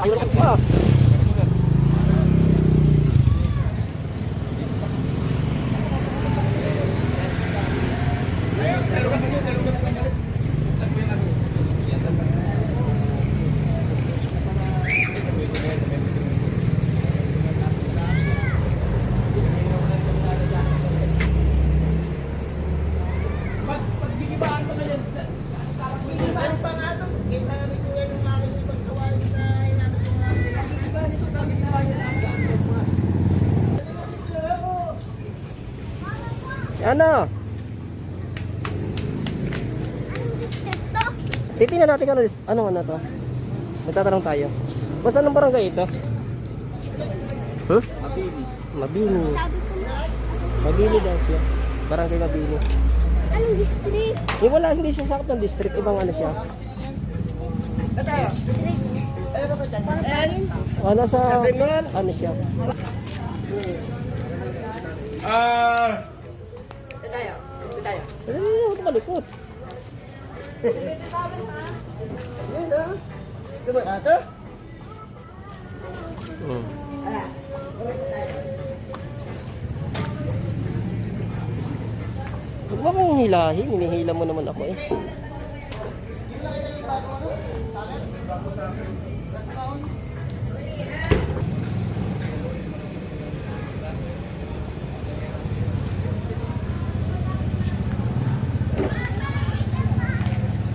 Ah. Ano pa nga to? Kailangan ni Kuya yung aking ibang kawain na inanap ko nga. Ano? Titingnan natin kung ano, ano ano to. Magtatanong tayo. Basta anong barangay ito? Huh? Mabini. Mabini. Mabini daw siya. Barangay Mabini. Anong district? Eh wala, hindi siya sakit ng district. Ibang ano siya. District. Parang yun. Oh, nasa, ano siya. Ah, Ano yun, ito malikot. Hmm. Huwag mo kong hilahin, hinihila mo naman ako eh.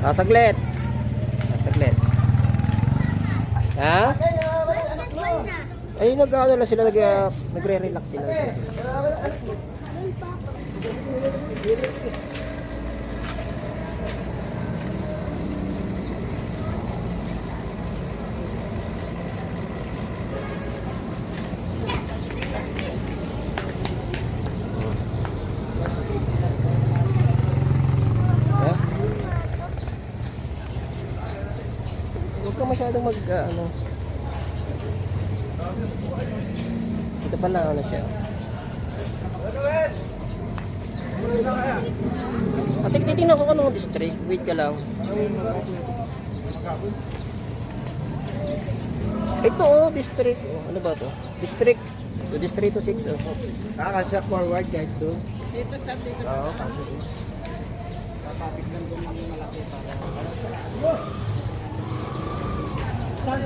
Ah, saglit. Ah, saglit. Ha? Na. Ay, nag-ano lang sila, nag, uh, nagre-relax sila. Masyadong mag, uh, ano. Ito pala, ano siya. Ate, titingnan ko kung anong district. Wait ka lang. Ito oh, district. Oh, ano ba to? District. So, district 6 oh. Kakasya forward kahit doon. Oo, kasi. Ang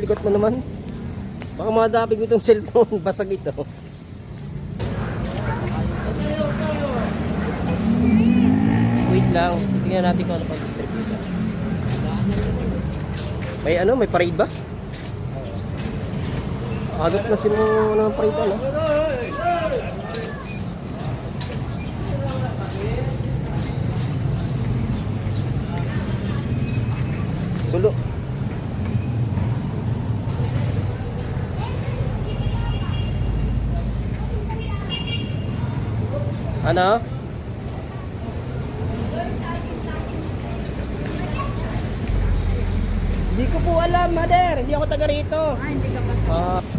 likot mo naman. Baka madapig mo itong cellphone. Basag ito. Wait lang. Tingnan natin kung ano pang dito. May ano? May parade ba? Agad na sino ng parade ano? Ano? Hindi ko po alam, mother. Hindi ako taga rito. Ah, hindi ka pa.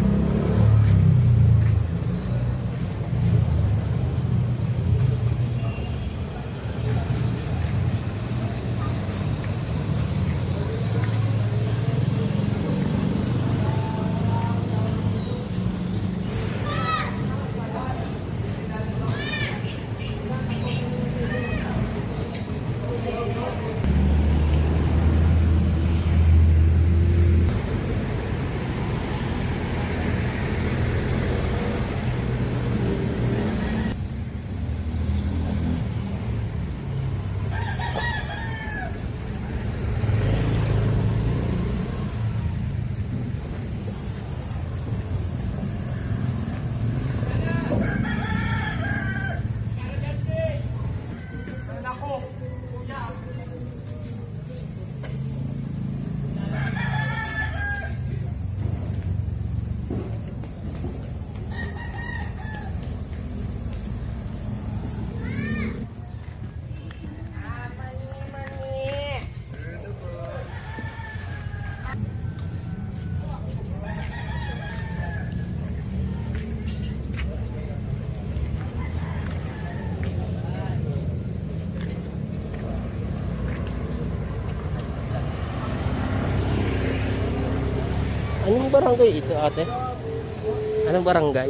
Anong barangay ito, ate? Anong barangay?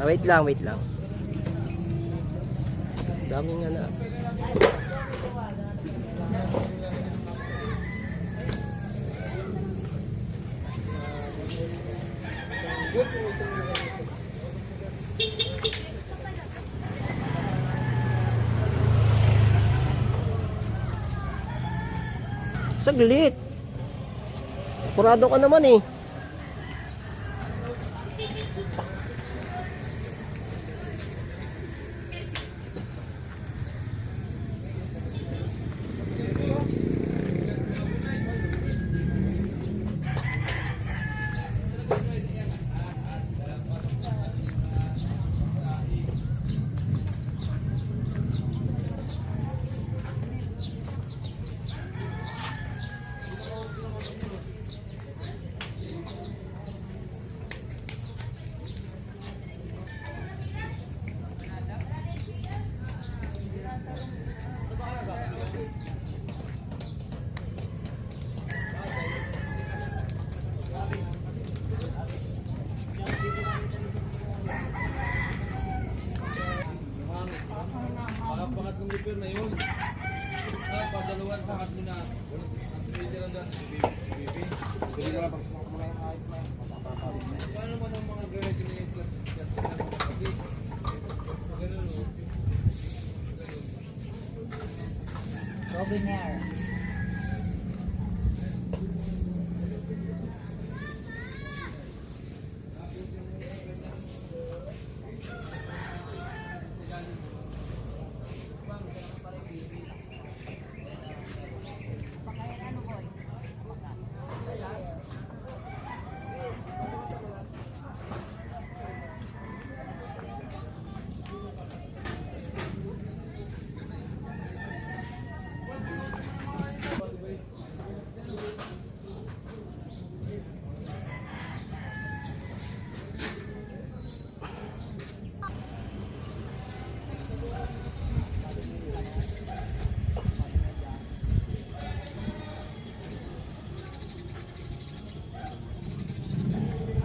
ah, wait lang, wait lang. Daming ano. ah. Saglit. Kurado ka naman eh. Yeah.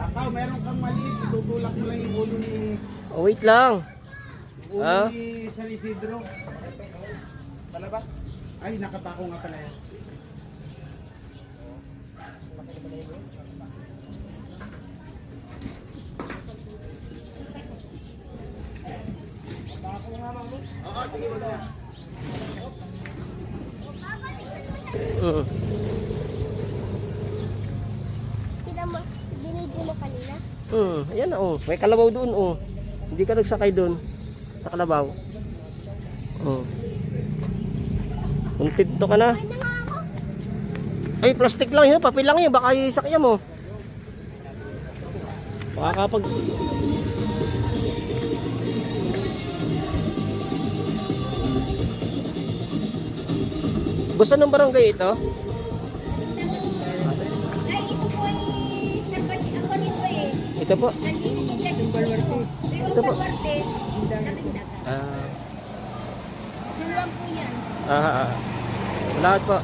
Akaw, meron kang mali. Tutulak mo lang yung ulo ni, Oh, wait lang. ulo Ah? ni San Isidro. Palabas? Ay, nakapako nga pala yan. Mm. Kita mo, binidyo mo kanina? Mm, ayan na oh. May kalabaw doon oh. Hindi ka nagsakay doon. Sa kalabaw. Oh. Kuntento ka na. Ay, plastic lang yun. Papel lang yun. Baka yung mo. Baka kapag... Gusto ng barangay ito? Ito po. Ito po. Ah. Suluan po yan. Ah, ah. Salamat po.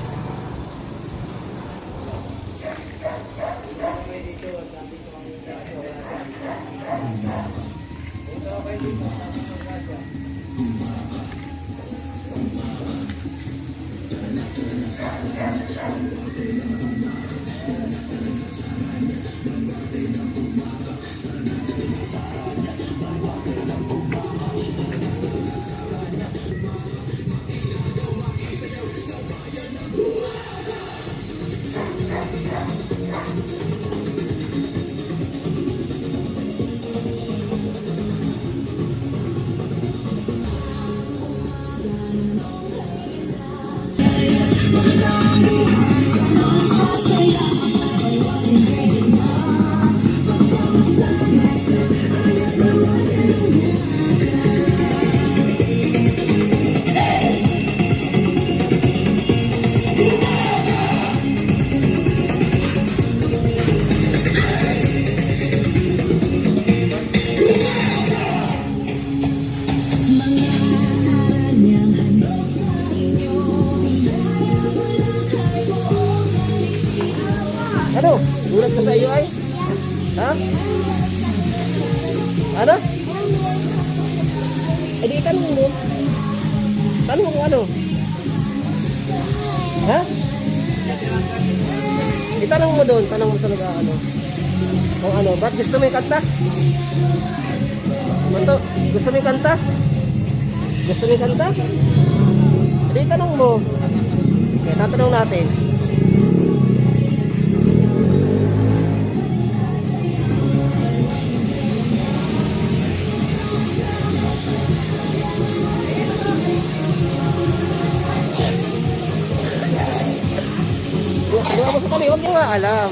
ay? Ha? Ano? Eh di tanong mo. Tanong mo ano? Ha? Itanong mo doon, tanong mo talaga ano. Kung ano, ba't gusto mo yung kanta? Manto, gusto mo yung kanta? Gusto mo yung kanta? Eh, Hindi tanong mo. Okay, tatanong natin. Niyo nga alam.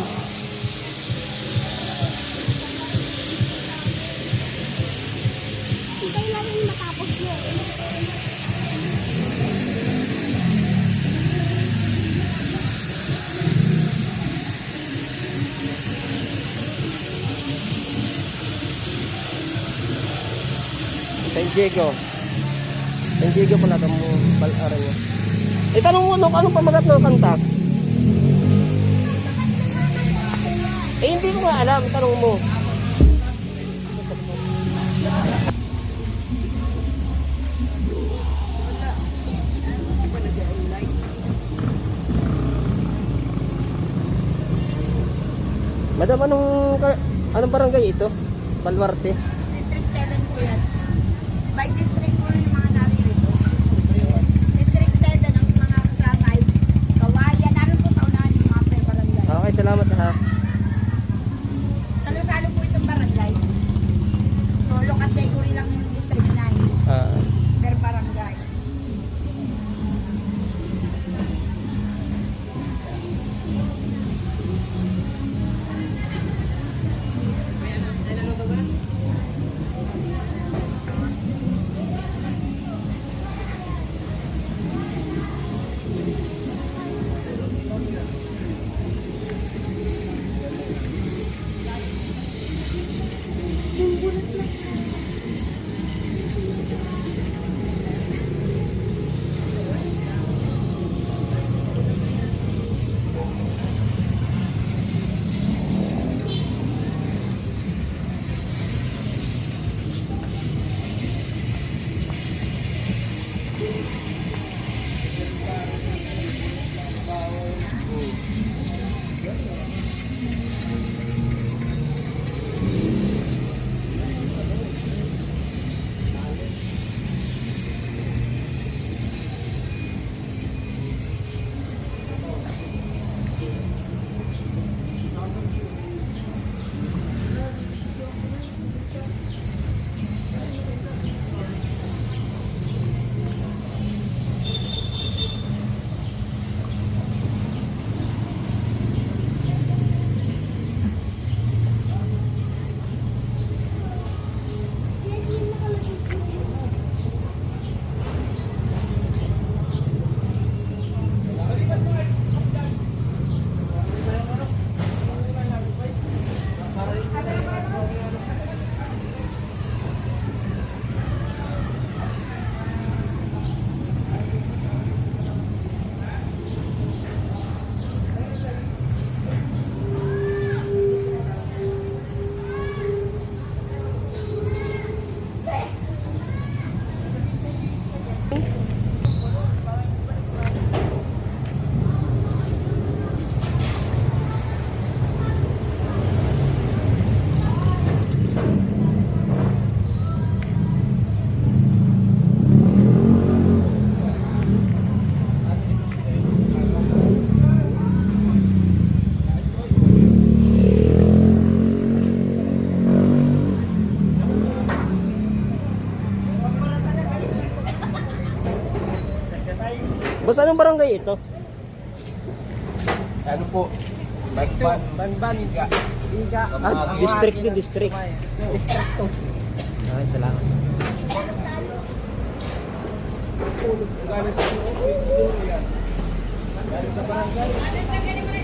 Kailangan matapos yun. San Diego. San Diego pala kamo balaran niya. Eh tanong mo no, anong pamagat ng kanta? Eh hindi ko nga alam, tanong mo. Madam, anong, anong barangay ito? Balwarte? Boss, anong barangay ito? Ano po? Bagban. Bagban. Iga. Iga. Ah, district to district. District to. Ay, salamat. Galing sa barangay.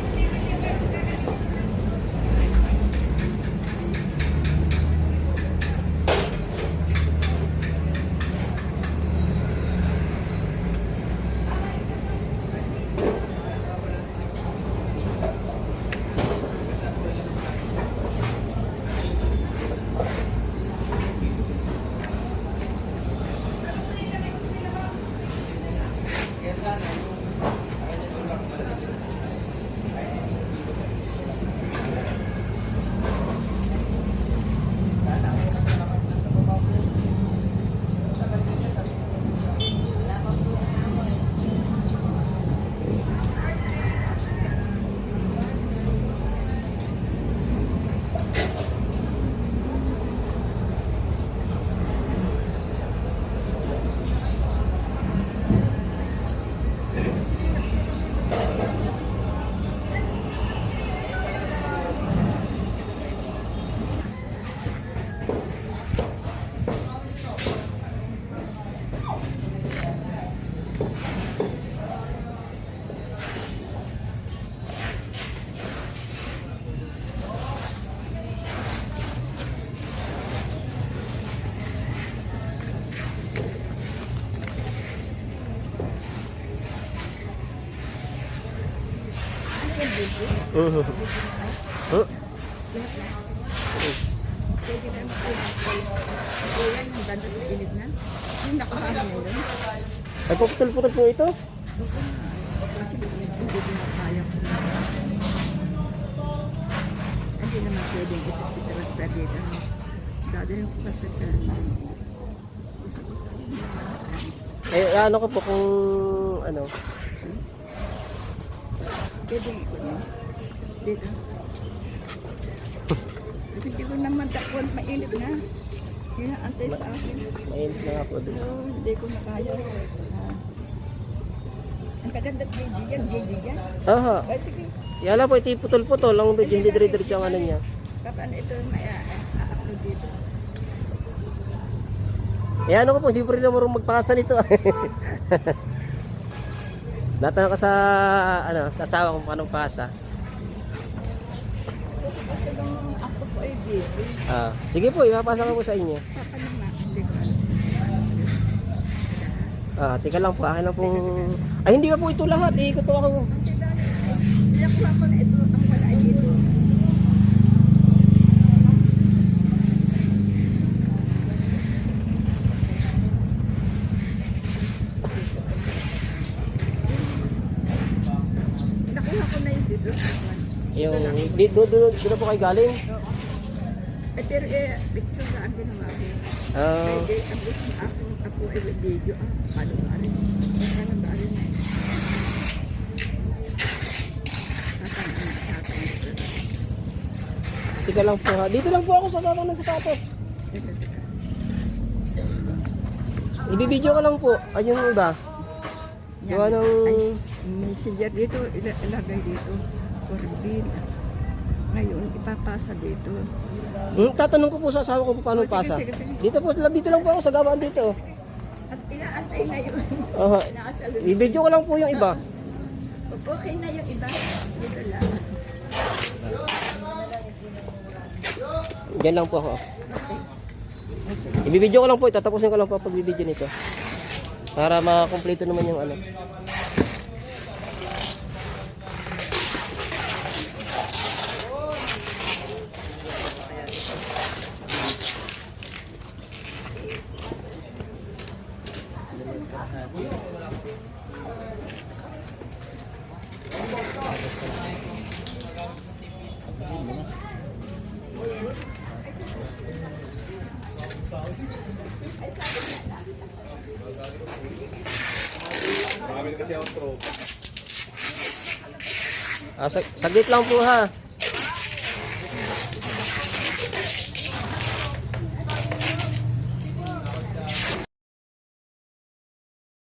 Pwede na. Ayan, ang ganda sa gilid na. Yung na yun. Ay, puputol-putol po ito. Kasi hindi ko na kaya ko na. Hindi naman pwedeng ipagpitaras pa dito. Dadalhin ko kasi sa ko Eh, ano ko po kung ano. Pwedeng iko na. Dito. Hindi ko naman takwan mainit na. Yun ang antay sa akin. Mainit na po doon. No, hindi ko na kaya. Ah. Ang kaganda baby yan, baby yan. Aha. Ay, sige. Yan lang po, ito putol-putol. Ang hindi dire-diretso ang ano niya. Paano ito may a-upload dito? Eh ano ko po, hindi po rin marunong magpakasa nito. Natanong ka sa, ano, sa asawa kung paano pakasa. Gusto nung ako po ay baby. Ah, sige po, ipapasa ko po sa inyo. Ah, tika lang po, akin lang pong... Ay, hindi pa po ito lahat. Eh, ikuto ako. Ay dito. Dito. Yung, di, do, do, do, na po kayo galing. Eh, pero eh, picture na ang ginawa ko. Ah, Ay, ang gusto na ako, ako ay video. Ah, paano ba rin? Paano ba rin? Tatang, tatang. tika lang po ha. Dito lang po ako sa baba ng sapatos. Ibibideo ka lang po. Ay, yung iba. Gawa ng... Ay, messenger dito, ila- ilagay dito. Corbin. Ngayon, ipapasa dito. Hmm, tatanong ko po sa asawa ko kung paano Oh, sige, pasa. sige, sige. Dito po, dito lang po ako sa gawaan dito. At inaantay na yun. Inaasal I-video ko lang po yung iba. Okay na yung iba. Dito lang. Diyan lang po ako. Ibibideo ko lang po, tatapusin ko lang po pag bibideo nito. Para makakompleto naman yung ano. Ah, sag- saglit lang po ha.